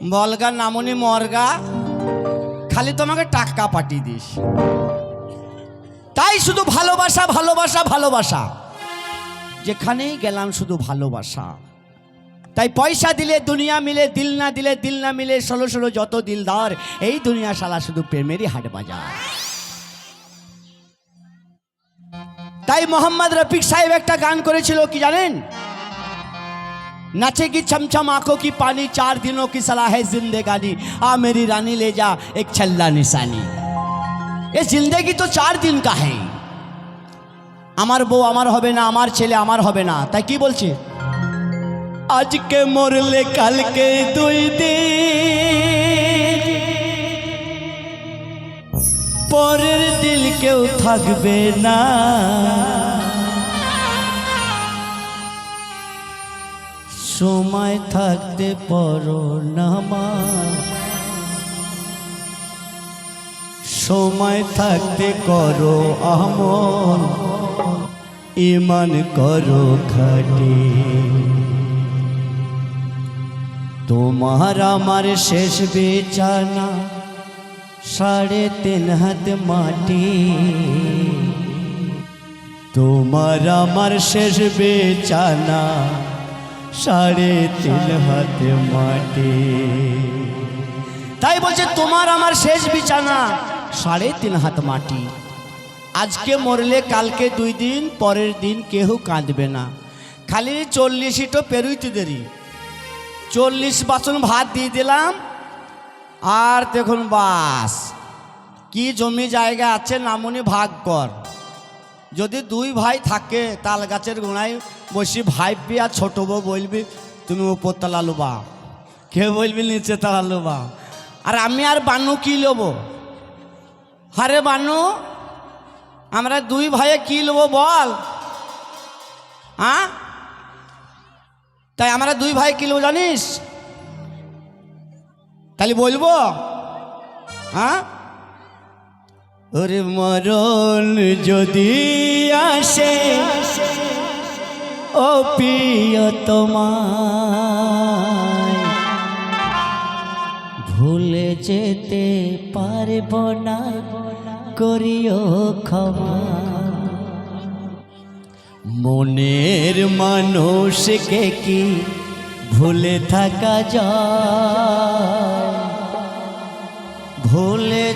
বলগা নামনি মরগা, খালি তোমাকে টাকা পাঠিয়ে দিস। তাই শুধু ভালোবাসা ভালোবাসা ভালোবাসা। যেখানেই গেলাম শুধু ভালোবাসা। তাই পয়সা দিলে দুনিয়া মিলে, দিল না দিলে দিল না মিলে, ষোলো ষোলো যত দিলদার, এই দুনিয়া শালা শুধু প্রেমেরই হাট বাজার। তাই মোহাম্মদ রফিক সাহেব একটা গান করেছিল, কি জানেন? नाचेगी छमछम आंखों की पानी चार दिनों की सलाह है जिंदगानी आ मेरी रानी ले जा एक छल्ला निशानी ये जिंदगी तो चार दिन का है আমার বউ আমার হবে না আমার ছেলে আমার হবে না তাই কি বলছে আজকে মরলে কালকে দুই দিন পরের দিল কেউ থাকবে না সময় থাকতে পড়ো নামা সময় থাকতে করো আমল। ইমান করো খাটি। তোমার আমার শেষ বেচানা সাড়ে তিন হাত মাটি। তোমার আমার শেষ বেচানা সাড়ে তিন হাতে মাটি। তাই বলছে, তোমার আমার শেষ বিছানা সাড়ে তিন হাত মাটি। আজকে মরলে, কালকে দুই দিন, পরের দিন কেউ কাঁদবে না। খালি চল্লিশিটো পেরুইতে দেরি। চল্লিশ বাসন ভাত দিয়ে দিলাম, আর দেখুন বাস, কি জমি জায়গা আছে, নামুনি ভাগ কর। যদি দুই ভাই থাকে, তাল গাছের গোড়ায় বসি ভাইবি আর ছোট বউ বলবি, তুমি উপর তলা লোবা। কে বলবি, নিচে তলা লোবা? আর আমি আর বানু কি লোবো? আরে বানু, আমরা দুই ভাইয়ে কি লোবো বল? হ্যাঁ তাই আমরা দুই ভাই কি লোবো জানিস? তাহলে বলব? হ্যাঁ ওরে মরণ যদি আসে, ও প্রিয় তোমায়, ভুলে যেতে পারব না, করিও ক্ষমা। মনের মানুষকে কি ভুলে থাকা যায়?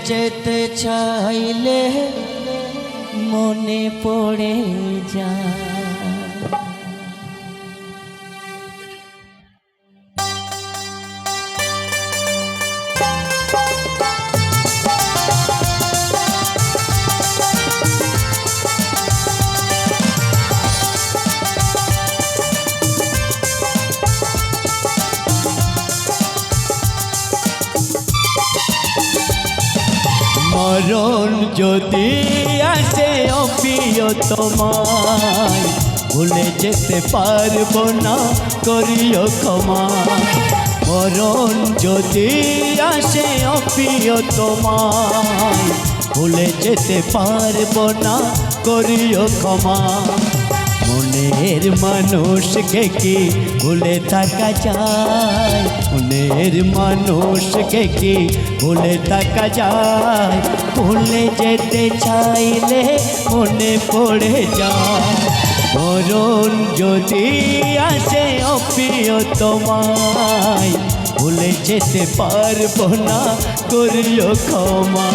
যেতে চাইলে মনে পড়ে যায় মরণ যদি আসে অপ্রিয় তোমায় ভুলে যেতে পারব না, করিও ক্ষমা। মরণ যদি আসে অপ্রিয় তোমায় ভুলে যেতে পারব না, করিও ক্ষমা। মনের মানুষকে কি ভুলে থাকা যায়? মনের মানুষকে কি ভুলে থাকা যায়? ভুলে যেতে চাইলে মনে পড়ে যায়। মরণ যদি আসে অপ্রিয় তোমায় ভুলে যেতে পারব না করিও ক্ষমা।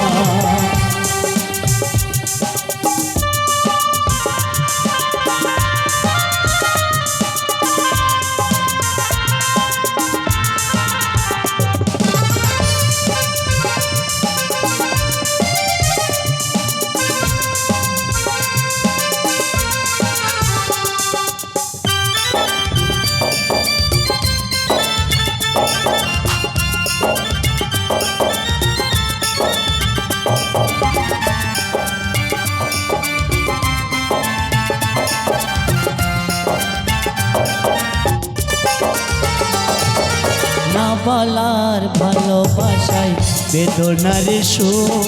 না বলার ভালোবাসায় বেদনার সুর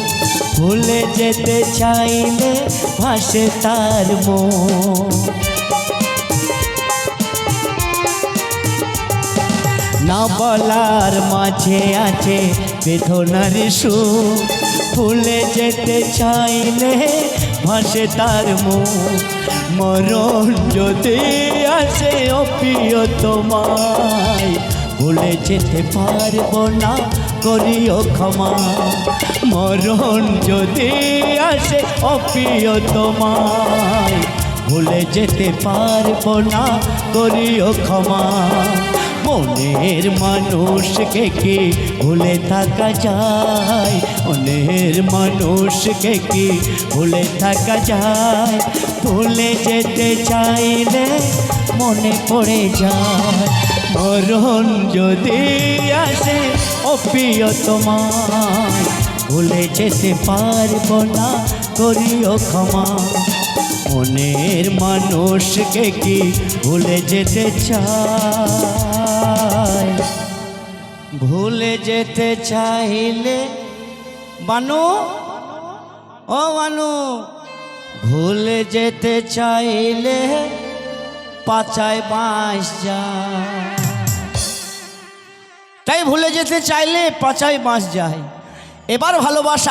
ভুলে যেতে চাইলে ভাসে তার মন। না বলার মাঝে আছে বেদনার সুর ভুলে যেতে চাইলে ভাসে তার মুখ মরণ যদি আসে ও প্রিয় তোমায় ভুলে যেতে পারব না, করিও ক্ষমা। মরণ যদি আসে ও প্রিয় তোমায়। ভুলে যেতে পারব না, করিও ক্ষমা। মনের মানুষকে কি ভুলে থাকা যায়? মনের মানুষকে কি ভুলে থাকা যায়? ভুলে যেতে চাইলে মনে পড়ে যায়। মরণ যদি আসে, ও প্রিয় তোমায় ভুলে যেতে পারব না, করিও ক্ষমা। মনের মানুষকে কি ভুলে যেতে চায়? ভুলে যেতে চাইলে বানু, ও বানু, ভুলে যেতে চাইলে পাচায় বাঁশ যায়। তাই ভুলে যেতে চাইলে পাঁচাই মাস যায়। এবার ভালোবাসা